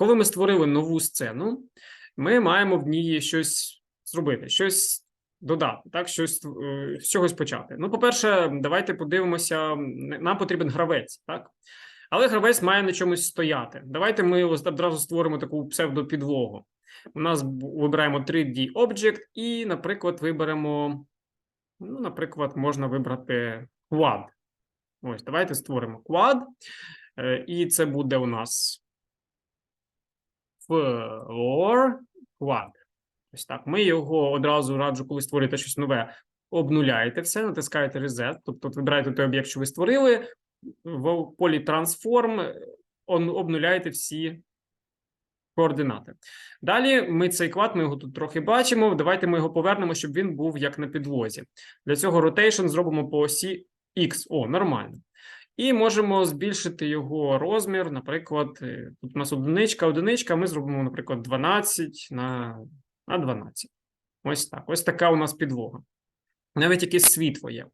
коли ми створили нову сцену, ми маємо в ній щось зробити, щось додати, так, щось е, з чогось почати. Ну, по-перше, давайте подивимося. Нам потрібен гравець, так? Але гравець має на чомусь стояти. Давайте ми одразу створимо таку псевдопідлогу. У нас вибираємо 3D Object і, наприклад, виберемо. Ну, наприклад, можна вибрати quad. Ось, давайте створимо quad. Е, І це буде у нас floor quad. Ось так. Ми його одразу раджу, коли створюєте щось нове, обнуляєте все, натискаєте Reset, тобто вибираєте той об'єкт, що ви створили, в полі Transform е, обнуляєте всі координати. Далі ми цей квад, ми його тут трохи бачимо. Давайте ми його повернемо, щоб він був як на підлозі. Для цього rotation зробимо по осі X. О, нормально. І можемо збільшити його розмір. Наприклад, е, тут у нас одиничка, одиничка. Ми зробимо, наприклад, 12 на, на 12. Ось так. Ось така у нас підлога. Навіть якесь світло є.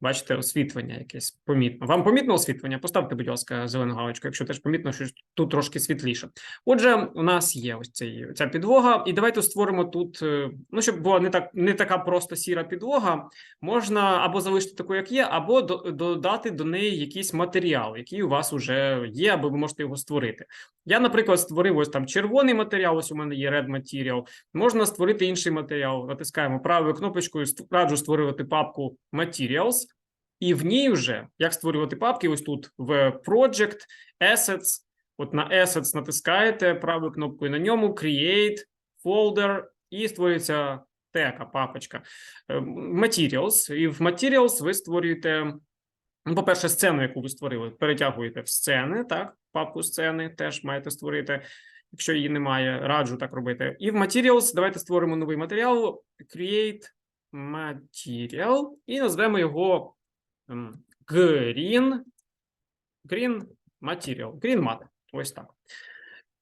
Бачите, освітлення якесь помітно. Вам помітно освітлення? Поставте, будь ласка, зелену галочку, якщо теж помітно, що тут трошки світліше. Отже, у нас є ось цей, ця підлога, і давайте створимо тут. е, Ну, щоб була не так не така просто сіра підлога, можна або залишити таку, як є, або до- додати до неї якийсь матеріал, який у вас вже є, або ви можете його створити. Я, наприклад, створив ось там червоний матеріал. Ось у мене є red material. Можна створити інший матеріал. Натискаємо правою кнопочкою. Раджу створювати папку Materials, і в ній вже як створювати папки. Ось тут в Project, Assets. От на Assets натискаєте правою кнопкою на ньому, Create, Folder, і створюється тека, папочка. Е, Materials. І в Materials ви створюєте. Ну, по-перше, сцену, яку ви створили, перетягуєте в сцени, так, папку сцени теж маєте створити, якщо її немає, раджу так робити. І в Materials давайте створимо новий матеріал, Create Material, і назвемо його ем, Green, Green Material, Green Mat, ось так.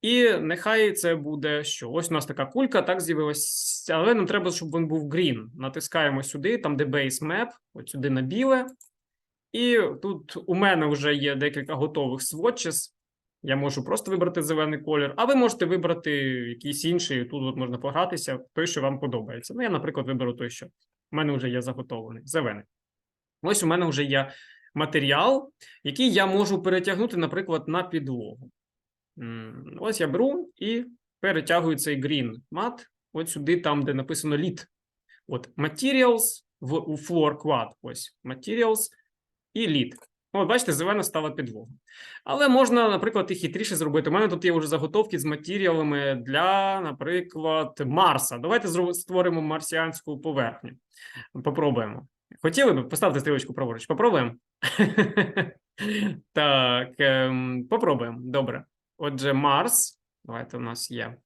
І нехай це буде що? Ось у нас така кулька, так з'явилась, але нам треба, щоб він був green. Натискаємо сюди, там де base map, от сюди на біле. І тут у мене вже є декілька готових swatches. Я можу просто вибрати зелений колір, а ви можете вибрати якийсь інший. Тут от можна погратися, той, що вам подобається. Ну, я, наприклад, виберу той, що у мене вже є заготовлений, зелений. Ось у мене вже є матеріал, який я можу перетягнути, наприклад, на підлогу. Ось я беру і перетягую цей green mat от сюди, там, де написано lead. От materials в у floor quad. Ось materials і lead. От, бачите, зелена стала підлога. Але можна, наприклад, і хитріше зробити. У мене тут є вже заготовки з матеріалами для, наприклад, Марса. Давайте створимо марсіанську поверхню. Попробуємо. Хотіли б? Поставте стрілочку праворуч. Попробуємо. Так, ем, попробуємо. Добре. Отже, Марс. Давайте у нас є.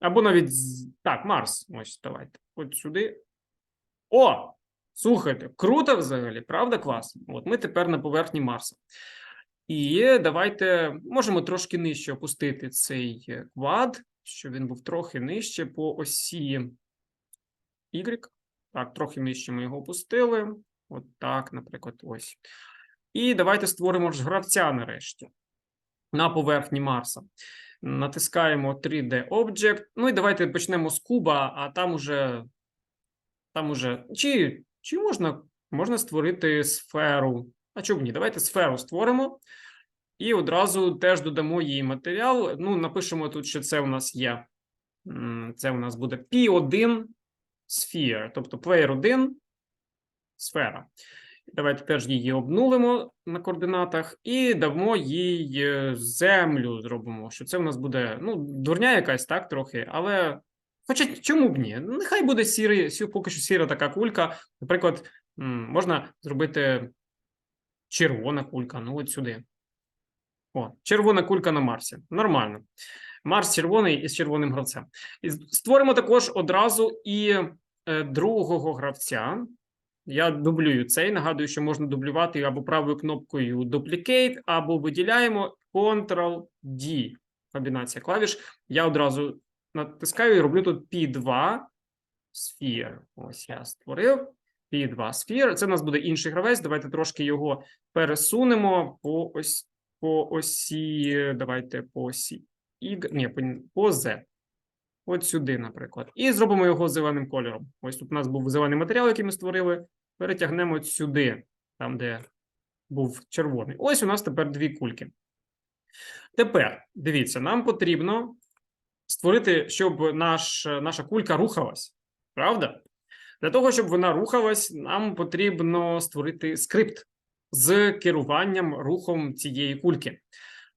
Або навіть так, Марс. Ось давайте. От сюди. О! Слухайте, круто взагалі, правда, клас? От ми тепер на поверхні Марса. І давайте можемо трошки нижче опустити цей квад, щоб він був трохи нижче по осі Y. Так, трохи нижче ми його опустили. От так, наприклад, ось. І давайте створимо ж гравця нарешті на поверхні Марса. Натискаємо 3D Object. Ну і давайте почнемо з куба, а там уже. Там уже. Чи, чи можна, можна створити сферу? А чому ні? Давайте сферу створимо. І одразу теж додамо їй матеріал. Ну, напишемо тут, що це у нас є. Це у нас буде P1 Sphere, тобто player 1 сфера. Давайте теж її обнулимо на координатах і дамо їй е, землю. Зробимо, що це у нас буде ну, дурня якась, так, трохи, але. Хоча чому б ні? Нехай буде сірий, сі- поки що сіра така кулька. Наприклад, можна зробити червона кулька. Ну, от сюди. О, червона кулька на Марсі. Нормально. Марс червоний із червоним гравцем. І створимо також одразу і другого гравця. Я дублюю цей. Нагадую, що можна дублювати або правою кнопкою Duplicate, або виділяємо Ctrl-D. Комбінація клавіш. Я одразу натискаю і роблю тут P2 Sphere. Ось я створив. P2 Sphere. Це у нас буде інший гравець. Давайте трошки його пересунемо по ось по осі. Давайте по осі Y, ні, по Z. От сюди, наприклад. І зробимо його зеленим кольором. Ось тут у нас був зелений матеріал, який ми створили. Перетягнемо сюди, там, де був червоний. Ось у нас тепер дві кульки. Тепер дивіться, нам потрібно створити, щоб наш, наша кулька рухалась. Правда? Для того, щоб вона рухалась, нам потрібно створити скрипт з керуванням рухом цієї кульки.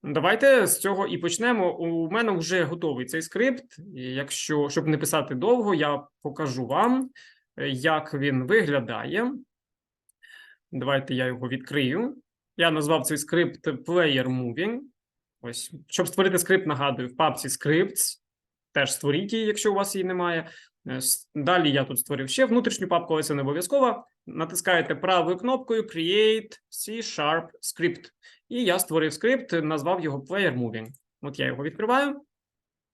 Давайте з цього і почнемо. У мене вже готовий цей скрипт. Якщо щоб не писати довго, я покажу вам, е, як він виглядає. Давайте я його відкрию. Я назвав цей скрипт Player Moving. Ось, щоб створити скрипт, нагадую, в папці Scripts. Теж створіть її, якщо у вас її немає. Е, Далі я тут створив ще внутрішню папку, але це не обов'язково. Натискаєте правою кнопкою Create C-Sharp Script. І я створив скрипт, назвав його Player Moving. От я його відкриваю.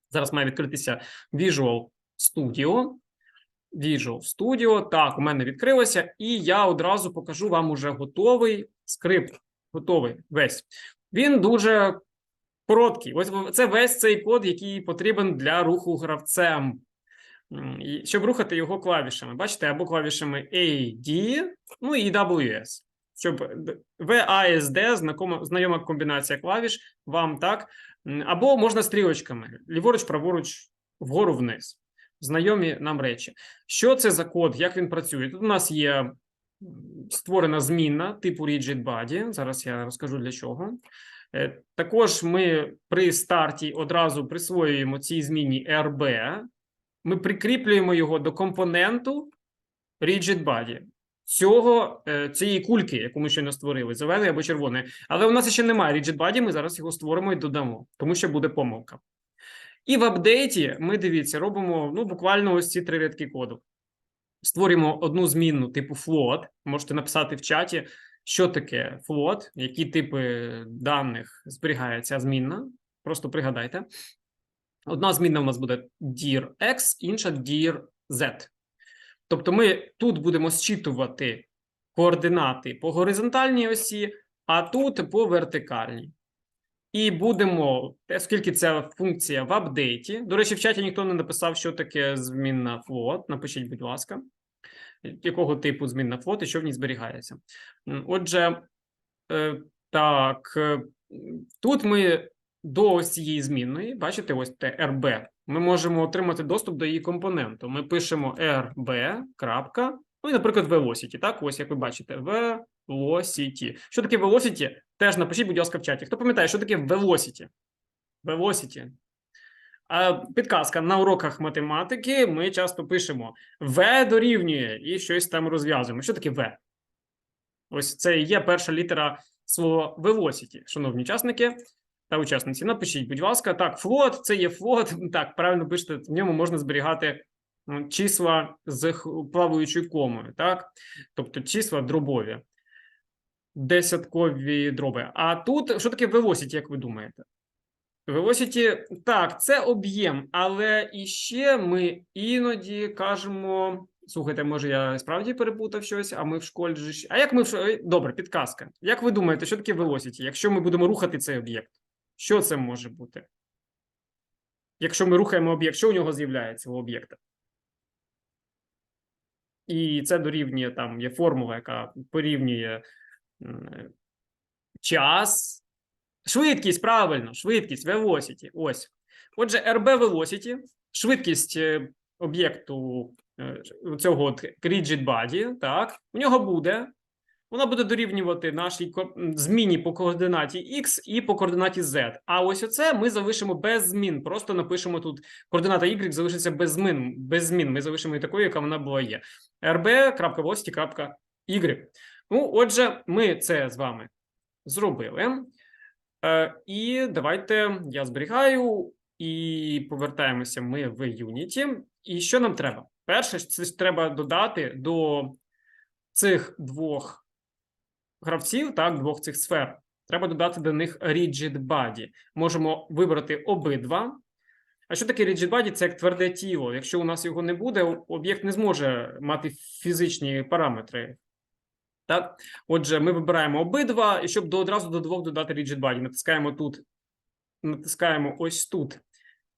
Зараз має відкритися Visual Studio. Visual Studio. Так, у мене відкрилося, і я одразу покажу вам уже готовий скрипт. Готовий весь. Він дуже короткий. Ось це весь цей код, який потрібен для руху гравцем. Щоб рухати його клавішами. Бачите, або клавішами A, D, ну і WS. Щоб VASD, знакома, знайома комбінація клавіш, вам так. Або можна стрілочками: ліворуч, праворуч, вгору, вниз. Знайомі нам речі. Що це за код? Як він працює? Тут у нас є створена змінна типу Rigid Body. Зараз я розкажу для чого. Е, Також ми при старті одразу присвоюємо цій зміні RB. Ми прикріплюємо його до компоненту Rigid Body. Цього, е, цієї кульки, яку ми щойно створили, зелений або червоний. Але у нас ще немає Rigid Body, ми зараз його створимо і додамо, тому що буде помилка. І в апдейті ми дивіться, робимо ну, буквально ось ці три рядки коду. Створюємо одну змінну типу float. Можете написати в чаті, що таке float, які типи даних зберігає ця змінна. Просто пригадайте. Одна змінна у нас буде dir x, інша dir z. Тобто ми тут будемо зчитувати координати по горизонтальній осі, а тут по вертикальній. І будемо, оскільки ця функція в апдейті. До речі, в чаті ніхто не написав, що таке змінна float. Напишіть, будь ласка, якого типу змінна float і що в ній зберігається. Отже, е, так, е, тут ми до ось цієї змінної, бачите, ось те RB, ми можемо отримати доступ до її компоненту. Ми пишемо RB, ну і, наприклад, velocity, так, ось як ви бачите, velocity. Що таке velocity? Теж напишіть, будь ласка, в чаті. Хто пам'ятає, що таке velocity? Velocity. А підказка на уроках математики ми часто пишемо V дорівнює і щось там розв'язуємо. Що таке V? Ось це і є перша літера слова velocity, шановні учасники та учасниці. Напишіть, будь ласка, так, флот, це є флот. Так, правильно пишете, в ньому можна зберігати числа з плаваючою комою, так? Тобто числа дробові, десяткові дроби. А тут що таке velocity, як ви думаєте? Velocity, так, це об'єм, але іще ми іноді кажемо. Слухайте, може, я справді перепутав щось, а ми в школі. А як ми в добре, підказка. Як ви думаєте, що таке velocity, якщо ми будемо рухати цей об'єкт? Що це може бути? Якщо ми рухаємо об'єкт, що у нього з'являється у об'єкта? І це дорівнює там, є формула, яка порівнює час, швидкість, правильно, швидкість, velocity. Ось. Отже, RB velocity, швидкість е, об'єкту е, цього от rigid body, так, у нього буде вона буде дорівнювати нашій зміні по координаті x і по координаті z. А ось оце ми залишимо без змін. Просто напишемо тут координата y залишиться без змін. Без змін. Ми залишимо її такою, яка вона була є. rb.velocity.y. Ну, отже, ми це з вами зробили. Е, і давайте я зберігаю і повертаємося ми в Unity. І що нам треба? Перше, це треба додати до цих двох гравців, так, двох цих сфер, треба додати до них rigid body. Можемо вибрати обидва. А що таке rigid body? Це як тверде тіло. Якщо у нас його не буде, об'єкт не зможе мати фізичні параметри. Так, отже, ми вибираємо обидва, і щоб до одразу до двох додати rigid body, натискаємо тут натискаємо ось тут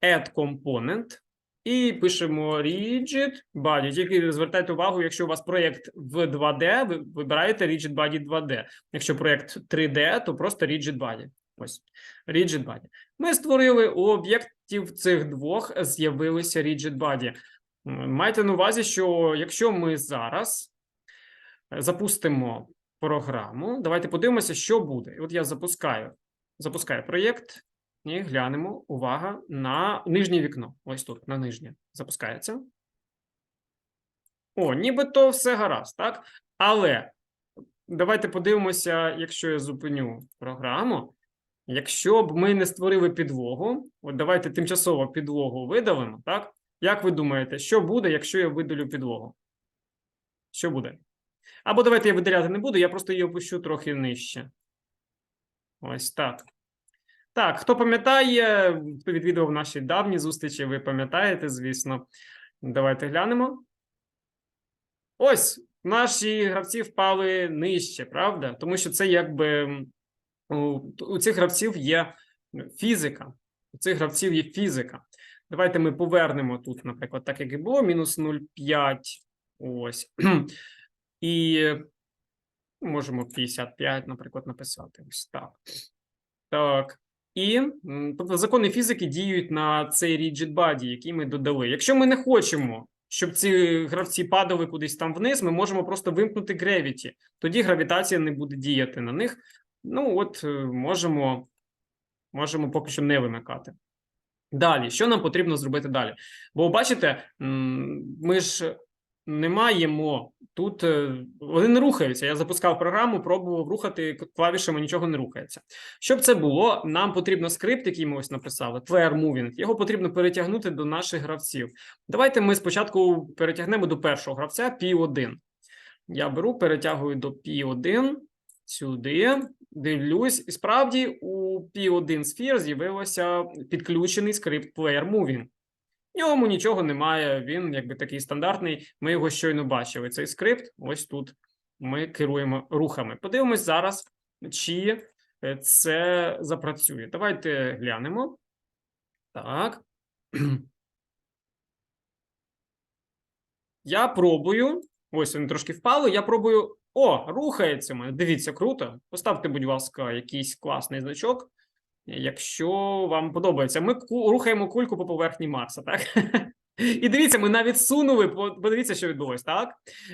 Add Component і пишемо Rigid Body. Тільки звертайте увагу, якщо у вас проєкт в 2D, ви вибираєте Rigid Body 2D. Якщо проєкт 3D, то просто Rigid Body. Ось Rigid Body. Ми створили у об'єктів цих двох з'явилися Rigid Body. Майте на увазі, що якщо ми зараз запустимо програму, давайте подивимося, що буде. От я запускаю, запускаю проєкт і глянемо. Увага на нижнє вікно. Ось тут, на нижнє. Запускається. О, нібито все гаразд, так? Але давайте подивимося, якщо я зупиню програму. Якщо б ми не створили підлогу, от давайте тимчасово підлогу видалимо, так? Як ви думаєте, що буде, якщо я видалю підлогу? Що буде? Або давайте я видаляти не буду, я просто її опущу трохи нижче. Ось так. Так, хто пам'ятає, хто відвідував наші давні зустрічі, ви пам'ятаєте, звісно. Давайте глянемо. Ось наші гравці впали нижче, правда? Тому що це якби у, цих гравців є фізика. У цих гравців є фізика. Давайте ми повернемо тут, наприклад, так як і було, мінус 0,5. Ось. І можемо 55, наприклад, написати. Ось так. Так. І тобто закони фізики діють на цей rigid body, який ми додали. Якщо ми не хочемо, щоб ці гравці падали кудись там вниз, ми можемо просто вимкнути gravity. Тоді гравітація не буде діяти на них. Ну, от е, можемо, можемо поки що не вимикати. Далі, що нам потрібно зробити далі? Бо бачите, ми ж не маємо тут, е, вони не рухаються. Я запускав програму, пробував рухати клавішами, нічого не рухається. Щоб це було, нам потрібно скрипт, який ми ось написали, player moving, його потрібно перетягнути до наших гравців. Давайте ми спочатку перетягнемо до першого гравця P1. Я беру, перетягую до P1 сюди, дивлюсь, і справді у P1 Sphere з'явився підключений скрипт Player Moving. Ньому нічого немає, він якби такий стандартний. Ми його щойно бачили. Цей скрипт, ось тут ми керуємо рухами. Подивимось зараз, чи е, це запрацює. Давайте глянемо. Так. Я пробую. Ось він трошки впало. Я пробую. О, рухається мене. Дивіться, круто. Поставте, будь ласка, якийсь класний значок. Якщо вам подобається, ми рухаємо кульку по поверхні Марса, так? І дивіться, ми навіть сунули, по- подивіться, що відбулось, так?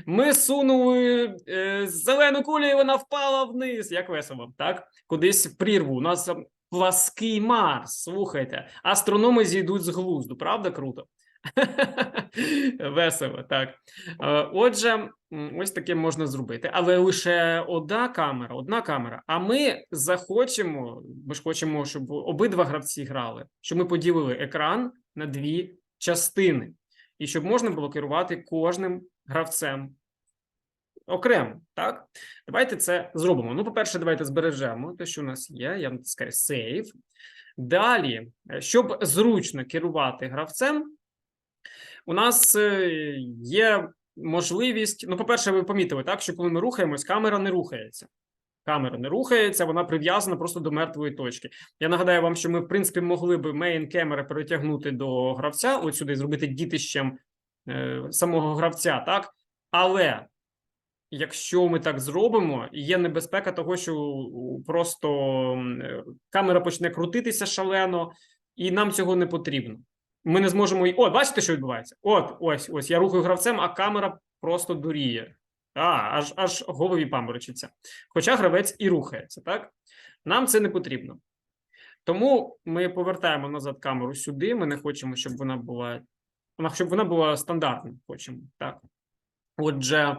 Ми сунули е, зелену кулю, і вона впала вниз. Як весело, так? Кудись в прірву. У нас плаский Марс. Слухайте, астрономи зійдуть з глузду, правда? Круто. Весело, так. Е, Отже, ось таке можна зробити, але лише одна камера, одна камера. А ми захочемо, ми ж хочемо, щоб обидва гравці грали, щоб ми поділили екран на дві частини, і щоб можна було керувати кожним гравцем окремо. Так, давайте це зробимо. Ну, по-перше, давайте збережемо те, що у нас є. Я натискаю Save. Далі, е, щоб зручно керувати гравцем, у нас е, є можливість. Ну, по-перше, ви помітили, так, що коли ми рухаємось, камера не рухається. Камера не рухається, вона прив'язана просто до мертвої точки. Я нагадаю вам, що ми, в принципі, могли би мейн камери перетягнути до гравця, от сюди зробити дітищем е, самого гравця, так? Але якщо ми так зробимо, є небезпека того, що просто е, камера почне крутитися шалено, і нам цього не потрібно. Ми не зможемо. О, бачите, що відбувається? От, ось, ось. Я рухаю гравцем, а камера просто дуріє. А, аж аж голові паморочиться. Хоча гравець і рухається, так? Нам це не потрібно. Тому ми повертаємо назад камеру сюди. Ми не хочемо, щоб вона була. Вона, щоб вона була стандартною. Хочемо, так. Отже,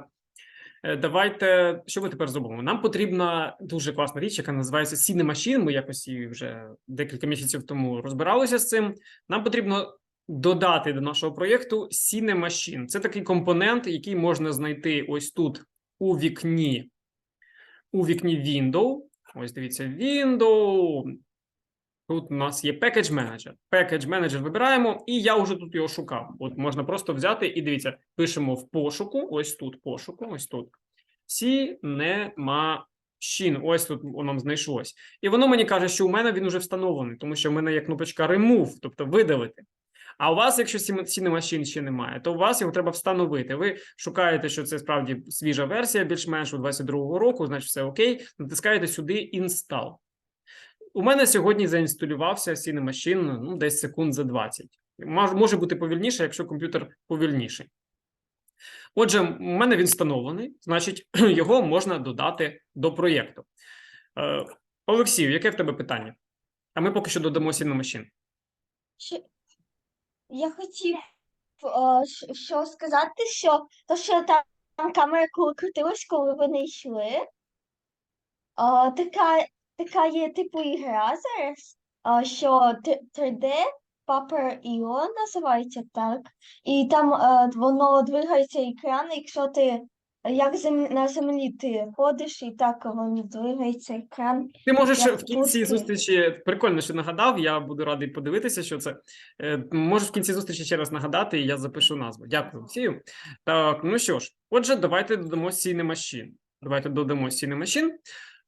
давайте. Що ми тепер зробимо? Нам потрібна дуже класна річ, яка називається Cine Machine. Ми якось її вже декілька місяців тому розбиралися з цим. Нам потрібно додати до нашого проєкту Cine Machine. Це такий компонент, який можна знайти ось тут у вікні, у вікні Window. Ось дивіться, Window. Тут у нас є Package Manager. Package Manager вибираємо, і я вже тут його шукав. От можна просто взяти і дивіться, пишемо в пошуку. Ось тут пошуку, ось тут. Cinema machine. Ось тут воно знайшлось. І воно мені каже, що у мене він уже встановлений, тому що в мене є кнопочка remove, тобто видалити. А у вас, якщо Cine Machine ще немає, то у вас його треба встановити. Ви шукаєте, що це справді свіжа версія, більш-менш у 22-го року, значить все окей. Натискаєте сюди Install. У мене сьогодні заінсталювався Cine Machine ну, десь секунд за 20. Мож- Може бути повільніше, якщо комп'ютер повільніший. Отже, у мене він встановлений, значить, його можна додати до проєкту. Е, Олексію, яке в тебе питання? А ми поки що додамо Cine Machine. Я хотів е, що сказати, що то, що там, там камера коли крутилась, коли вони йшли, е, така, така є типу ігра зараз, е, що 3D Paper Io називається так. І там е, воно двигається екран, якщо ти як зем, на землі ти ходиш, і так воно двигається екран. Ти можеш Як в кінці будки. зустрічі прикольно, що нагадав. Я буду радий подивитися, що це. Е, Можеш в кінці зустрічі ще раз нагадати, і я запишу назву. Дякую, Олексію. Так, ну що ж, отже, давайте додамо Cine Machine. Давайте додамо Cine Machine.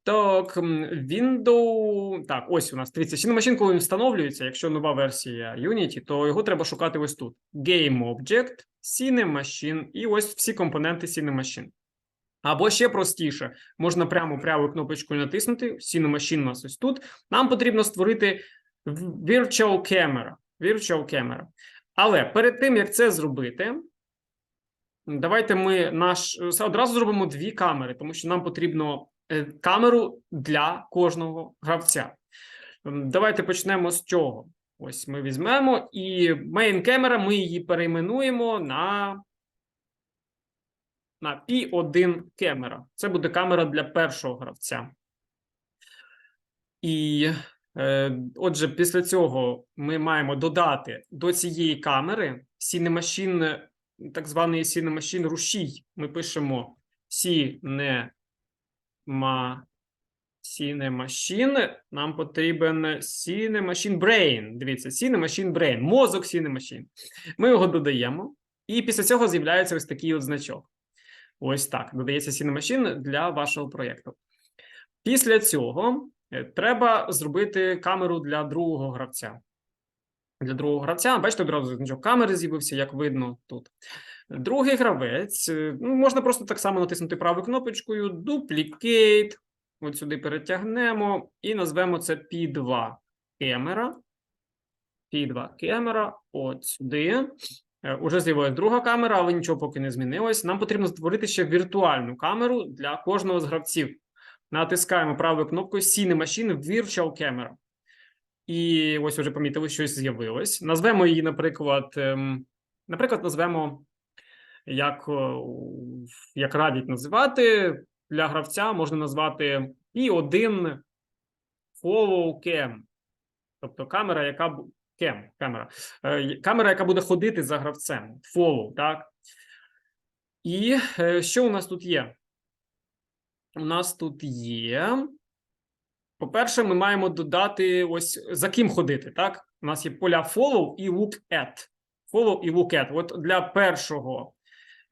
Так, Windows. Так, ось у нас. Дивіться, Cine коли він встановлюється, якщо нова версія Unity, то його треба шукати ось тут: Game Object, Cine Machine, і ось всі компоненти Cine Machine. Або ще простіше, можна прямо правою кнопочкою натиснути. Cine Machine у нас ось тут. Нам потрібно створити Virtual Camera. Virtual Camera. Але перед тим, як це зробити, давайте ми наш одразу зробимо дві камери, тому що нам потрібно камеру для кожного гравця. Давайте почнемо з чого. Ось ми візьмемо і main camera, ми її перейменуємо на на P1 камера. Це буде камера для першого гравця. І е, отже, після цього ми маємо додати до цієї камери Cinemachine, так званий Cinemachine рушій. Ми пишемо Cinema, Cinemachine. Нам потрібен Cinemachine Brain. Дивіться, Cinemachine Brain, мозок Cinemachine. Ми його додаємо, і після цього з'являється ось такий от значок. Ось так. Додається Cine Machine для вашого проєкту. Після цього е, треба зробити камеру для другого гравця. Для другого гравця, бачите, одразу значок камери з'явився, як видно тут. Другий гравець. е, Ну, можна просто так само натиснути правою кнопочкою Duplicate. От сюди перетягнемо і назвемо це P2 камера. P2 камера. От сюди. Е, Уже з'явилася друга камера, але нічого поки не змінилось. Нам потрібно створити ще віртуальну камеру для кожного з гравців. Натискаємо правою кнопкою Cine Machine Virtual Camera. І ось вже помітили, щось з'явилось. Назвемо її, наприклад, ем, наприклад, назвемо, як, як радять називати для гравця, можна назвати P1 Follow Cam. Тобто камера, яка Cam, камера. Е, камера, яка буде ходити за гравцем, follow, так? І е, що у нас тут є? У нас тут є. По-перше, ми маємо додати ось за ким ходити, так? У нас є поля follow і look at. Follow і look at. От для першого,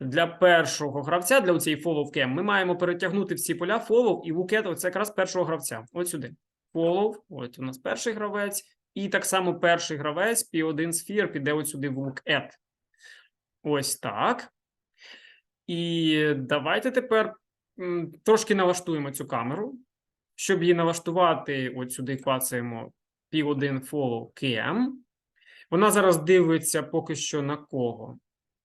для першого гравця, для цієї follow cam, ми маємо перетягнути всі поля follow і at. Оце якраз першого гравця. От сюди. Follow, от у нас перший гравець. І так само перший гравець P1 Sphere піде от сюди в at. Ось так. І давайте тепер трошки налаштуємо цю камеру. Щоб її налаштувати, от сюди клацаємо P1 Follow Cam. Вона зараз дивиться поки що на кого?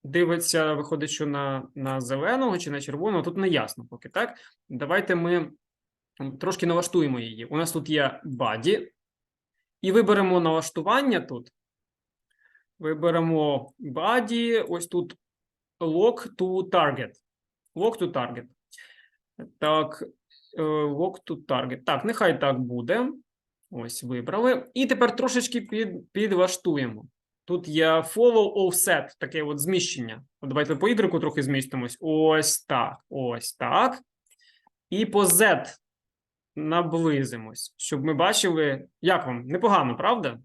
Дивиться, виходить, що на, на зеленого чи на червоного. Тут не ясно поки, так? Давайте ми трошки налаштуємо її. У нас тут є body. І виберемо налаштування тут. Виберемо body, ось тут lock to target. Lock to target. Так, е, lock to target. Так, нехай так буде. Ось вибрали. І тепер трошечки під, підлаштуємо. Тут є follow offset, таке от зміщення. Давайте по Y трохи змістимось. Ось так, ось так. І по Z наблизимось, щоб ми бачили, як вам непогано, правда?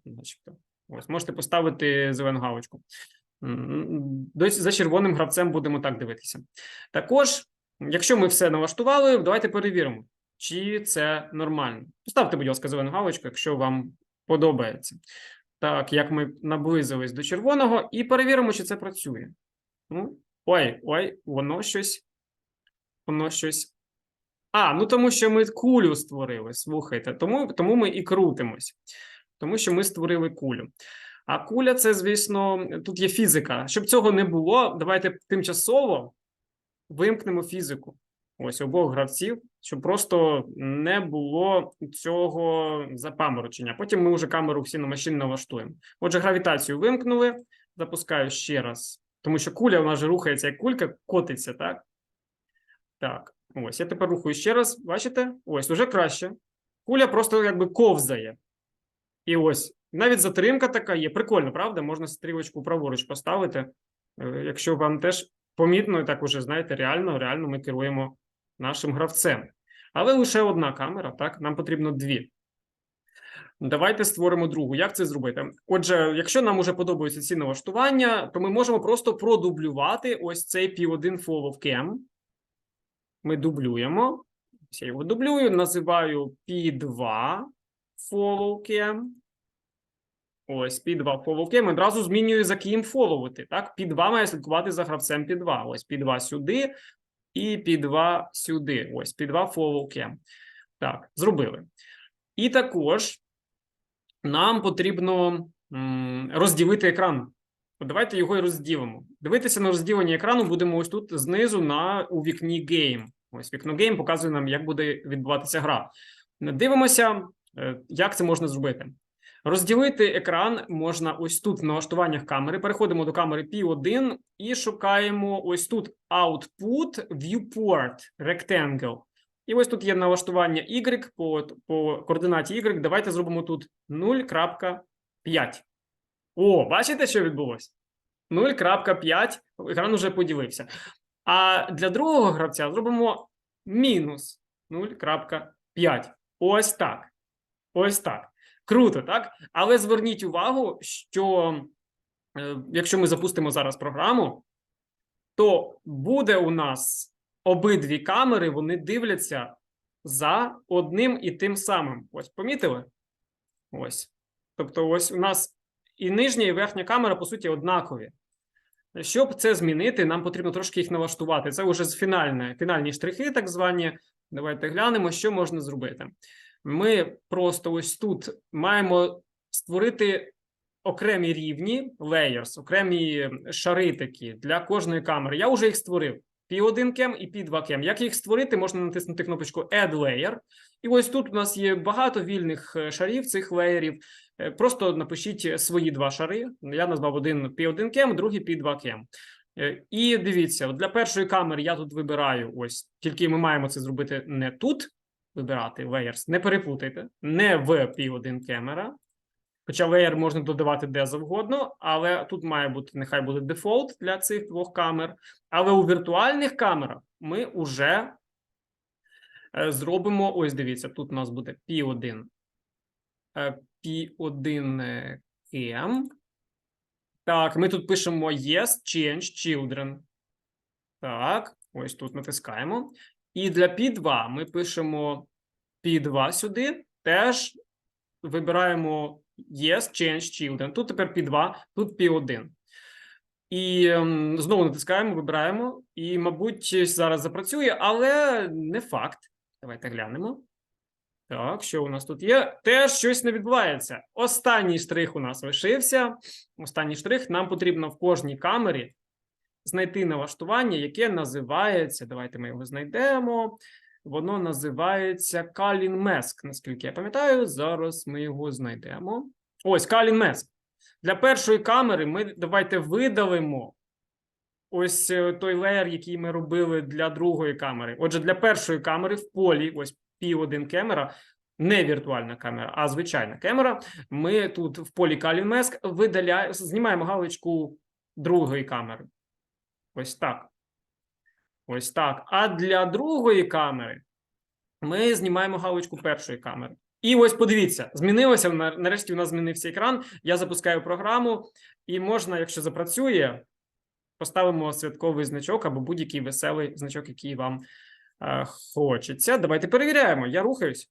Ось можете поставити зелену галочку. За червоним гравцем будемо так дивитися. Також, якщо ми все налаштували, давайте перевіримо, чи це нормально. Поставте, будь ласка, зелену галочку, якщо вам подобається. Так, як ми наблизились до червоного, і перевіримо, чи це працює. Ну, ой, ой, воно щось. Воно щось. А, ну тому що ми кулю створили. Слухайте, тому, тому ми і крутимось. Тому що ми створили кулю. А куля це, звісно, тут є фізика. Щоб цього не було, давайте тимчасово вимкнемо фізику. Ось обох гравців, щоб просто не було цього запаморочення. Потім ми вже камеру всі на машин налаштуємо. Отже, гравітацію вимкнули. Запускаю ще раз. Тому що куля вона ж рухається, як кулька котиться, так? Так, ось я тепер рухаю ще раз. Бачите? Ось уже краще. Куля просто якби ковзає. І ось навіть затримка така є. Прикольно, правда? Можна стрілочку праворуч поставити. Е, Якщо вам теж помітно, так уже знаєте, реально, реально ми керуємо нашим гравцем. Але лише одна камера, так? Нам потрібно дві. Давайте створимо другу. Як це зробити? Отже, якщо нам уже подобаються ці налаштування, то ми можемо просто продублювати ось цей P1 Follow Cam. Ми дублюємо. Я його дублюю, називаю P2 Follow Cam. Ось P2 Follow Cam. Одразу змінюю за ким фоловити. Так, P2 має слідкувати за гравцем P2. Ось P2 сюди і P2 сюди. Ось P2 Follow Cam. Так, зробили. І також нам потрібно розділити екран. Давайте його і розділимо. Дивитися на розділення екрану будемо ось тут знизу на у вікні Game. Ось вікно Game показує нам, як буде відбуватися гра. Дивимося, е, як це можна зробити. Розділити екран можна ось тут в налаштуваннях камери. Переходимо до камери P1 і шукаємо ось тут Output Viewport Rectangle. І ось тут є налаштування Y по, по координаті Y. Давайте зробимо тут 0.5. О, бачите, що відбулося? 0.5. Екран уже поділився. А для другого гравця зробимо мінус 0.5. Ось так. Ось так. Круто, так? Але зверніть увагу, що е, якщо ми запустимо зараз програму, то буде у нас обидві камери, вони дивляться за одним і тим самим. Ось, помітили? Ось. Тобто, ось у нас і нижня, і верхня камера, по суті, однакові. Щоб це змінити, нам потрібно трошки їх налаштувати. Це вже фінальне, фінальні штрихи, так звані. Давайте глянемо, що можна зробити. Ми просто ось тут маємо створити окремі рівні layers, окремі шари такі для кожної камери. Я вже їх створив. P1 кем і P2 кем. Як їх створити, можна натиснути кнопочку Add Layer. І ось тут у нас є багато вільних е, шарів цих леєрів. Е, Просто напишіть свої два шари. Я назвав один P1 кем, другий P2 кем. Е, І дивіться, для першої камери я тут вибираю ось, тільки ми маємо це зробити не тут, вибирати layers, не перепутайте, не в P1 камера. Хоча layer можна додавати де завгодно, але тут має бути, нехай буде дефолт для цих двох камер. Але у віртуальних камерах ми вже е, зробимо. Ось дивіться, тут у нас буде P1. е, P1 е, cam. Так, ми тут пишемо Yes, Change Children. Так, ось тут натискаємо. І для P2 ми пишемо P2 сюди. Теж вибираємо Yes, Change Children. Тут тепер P2, тут P1. І ем, знову натискаємо, вибираємо. І, мабуть, зараз запрацює, але не факт. Давайте глянемо. Так, що у нас тут є? Теж щось не відбувається. Останній штрих у нас лишився. Останній штрих. Нам потрібно в кожній камері знайти налаштування, яке називається. Давайте ми його знайдемо. Воно називається Kalin Mask, наскільки я пам'ятаю. Зараз ми його знайдемо. Ось Kalin Mask. Для першої камери ми давайте видалимо ось е, той леєр, який ми робили для другої камери. Отже, для першої камери в полі, ось P1 камера, не віртуальна камера, а звичайна камера. Ми тут в полі Mask видаляємо, знімаємо галочку другої камери. Ось так. Ось так. А для другої камери ми знімаємо галочку першої камери. І ось подивіться, змінилося. Нарешті у нас змінився екран. Я запускаю програму, і можна, якщо запрацює, поставимо святковий значок або будь-який веселий значок, який вам е, хочеться. Давайте перевіряємо. Я рухаюсь.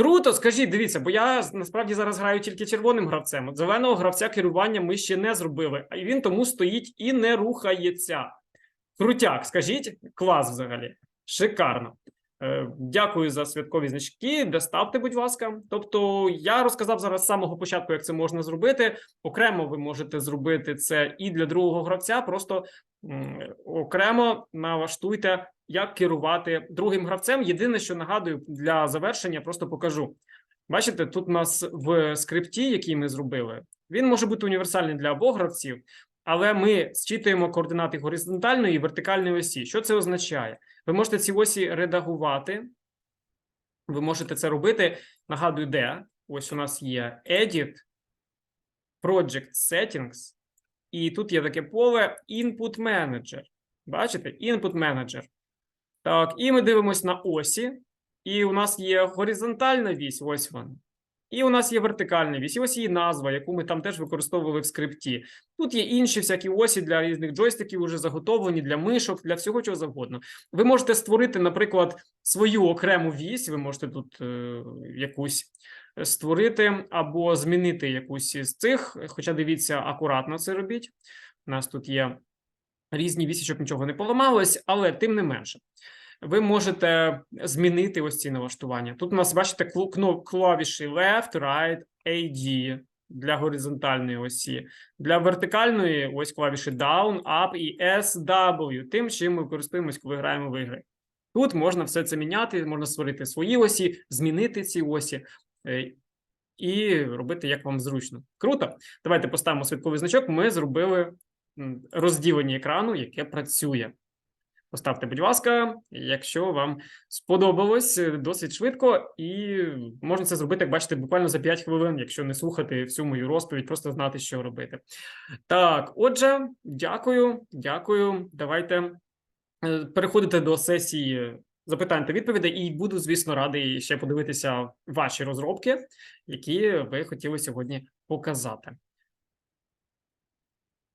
Круто, скажіть, дивіться, бо я насправді зараз граю тільки червоним гравцем. Зеленого гравця керування ми ще не зробили, а він тому стоїть і не рухається. Крутяк, скажіть, клас взагалі. Шикарно. Е, Дякую за святкові значки. Доставте, будь ласка. Тобто, я розказав зараз з самого початку, як це можна зробити. Окремо ви можете зробити це і для другого гравця. Просто м, окремо налаштуйте, як керувати другим гравцем. Єдине, що нагадую для завершення, просто покажу. Бачите, тут у нас в скрипті, який ми зробили, він може бути універсальний для обох гравців, але ми зчитуємо координати горизонтальної і вертикальної осі. Що це означає? Ви можете ці осі редагувати. Ви можете це робити. Нагадую, де ось у нас є Edit, Project Settings, і тут є таке поле Input Manager. Бачите? Input Manager. Так, і ми дивимося на осі, і у нас є горизонтальна вісь, ось вона. І у нас є вертикальна вісь, і ось її назва, яку ми там теж використовували в скрипті. Тут є інші всякі осі для різних джойстиків, уже заготовлені для мишок, для всього чого завгодно. Ви можете створити, наприклад, свою окрему вісь, ви можете тут е, якусь створити або змінити якусь із цих. Хоча дивіться, акуратно це робіть. У нас тут є різні вісі, щоб нічого не поламалось, але тим не менше. Ви можете змінити ось ці налаштування. Тут у нас, бачите, клавіші left, right, AD для горизонтальної осі. Для вертикальної ось клавіші down, up і SW, тим, чим ми користуємось, коли граємо в ігри. Тут можна все це міняти, можна створити свої осі, змінити ці осі е, і робити як вам зручно. Круто. Давайте поставимо святковий значок. Ми зробили розділення екрану, яке працює. Поставте, будь ласка, якщо вам сподобалось е, досить швидко, і можна це зробити, як бачите, буквально за 5 хвилин, якщо не слухати всю мою розповідь, просто знати, що робити. Так, отже, дякую, дякую. Давайте е, переходити до сесії запитань та відповідей, і буду, звісно, радий ще подивитися ваші розробки, які ви хотіли сьогодні показати.